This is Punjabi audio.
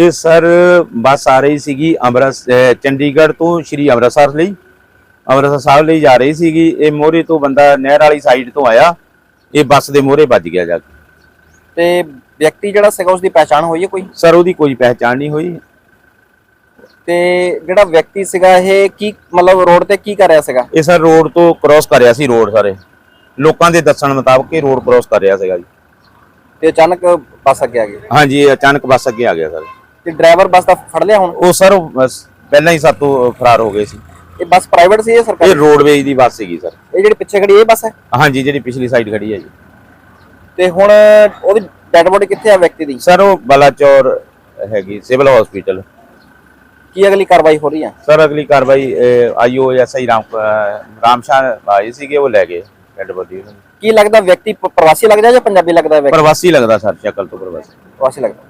ਇਹ ਸਰ ਬੱਸ ਆ ਰਹੀ ਸੀਗੀ ਅੰਮ੍ਰਿਤਸਰ ਚੰਡੀਗੜ੍ਹ ਤੋਂ ਸ਼੍ਰੀ ਅੰਮ੍ਰਿਤਸਰ ਲਈ। ਅੰਮ੍ਰਿਤਸਰ ਸਾਹਿਬ ਲਈ ਜਾ ਰਹੀ ਸੀਗੀ। ਇਹ ਮੋਹਰੇ ਤੋਂ ਬੰਦਾ ਨਹਿਰ ਵਾਲੀ ਸਾਈਡ ਤੋਂ ਆਇਆ। ਇਹ ਬੱਸ ਦੇ ਮੋਹਰੇ ਵੱਜ ਗਿਆ ਜਾ ਕੇ। ਤੇ ਵਿਅਕਤੀ ਜਿਹੜਾ ਸੀਗਾ ਉਸ ਦੀ ਪਛਾਣ ਹੋਈ ਹੈ ਕੋਈ? ਸਰ ਉਹਦੀ ਕੋਈ ਪਹਿਚਾਣ ਨਹੀਂ ਹੋਈ। ਤੇ ਜਿਹੜਾ ਵਿਅਕਤੀ ਸੀਗਾ ਇਹ ਕੀ ਮਤਲਬ ਰੋਡ ਤੇ ਕੀ ਕਰ ਰਿਹਾ ਸੀਗਾ? ਇਹ ਸਰ ਰੋਡ ਤੋਂ ਕ੍ਰਾਸ ਕਰ ਰਿਹਾ ਸੀ ਰੋਡ ਸਾਰੇ। ਲੋਕਾਂ ਦੇ ਦੱਸਣ ਮੁਤਾਬਕ ਇਹ ਰੋਡ ਕ੍ਰਾਸ ਕਰ ਰਿਹਾ ਸੀਗਾ ਜੀ। ਤੇ ਅਚਾਨਕ ਬੱਸ ਅੱਗੇ ਆ ਗਈ। ਹਾਂਜੀ ਅਚਾਨਕ ਬੱਸ ਅੱਗੇ ਆ ਗਿਆ ਸਰ। ਤੇ ਡਰਾਈਵਰ ਬੱਸ ਦਾ ਫੜ ਲਿਆ ਹੁਣ? ਉਹ ਸਰ ਬਸ ਪਹਿਲਾਂ ਹੀ ਸਾਤੋਂ ਫਰਾਰ ਹੋ ਗਏ ਸੀ। ਇਹ ਬੱਸ ਪ੍ਰਾਈਵੇਟ ਸੀ ਇਹ ਸਰਕਾਰੀ? ਰੋਡਵੇਜ ਦੀ ਬੱਸ ਸੀਗੀ ਸਰ। ਇਹ ਜਿਹੜੀ ਪਿੱਛੇ ਖੜੀ ਇਹ ਬੱਸ ਹੈ? ਹਾਂਜੀ ਜਿਹੜੀ ਪਿਛਲੀ ਸਾਈਡ ਖੜੀ ਹੈ ਜੀ। ਤੇ ਹੁਣ ਉਹਦੀ ਡੈਡ ਬੋਡੀ ਕਿੱਥੇ ਆ ਵਿਅਕਤੀ ਦੀ? ਸਰ ਉਹ ਬਲਾਚੌਰ ਹੈਗੀ ਸਿਵਲ ਹਸਪੀਟਲ ਕੀ ਅਗਲੀ ਕਾਰਵਾਈ ਹੋ ਰਹੀ ਹੈ? ਸਰ ਅਗਲੀ ਕਾਰਵਾਈ ਆਈਓ ਐਸਆਈ ਰਾਮ ਅਹ, ਰਾਮਸ਼ਾਨ ਆਏ ਸੀਗੇ ਉਹ ਲੈ ਗਏ ਡੈਡ ਬੋਡੀ ਕੀ ਲੱਗਦਾ ਵਿਅਕਤੀ ਪ- ਪ੍ਰਵਾਸੀ ਲੱਗਦਾ ਜਾਂ ਪੰਜਾਬੀ ਲੱਗਦਾ ਵਿਅਕਤੀ? ਪ੍ਰਵਾਸੀ ਲੱਗਦਾ ਸਰ ਸ਼ਕਲ ਤੋਂ ਪ੍ਰਵਾਸੀ। ਪ੍ਰਵਾਸੀ ਲੱਗਦਾ।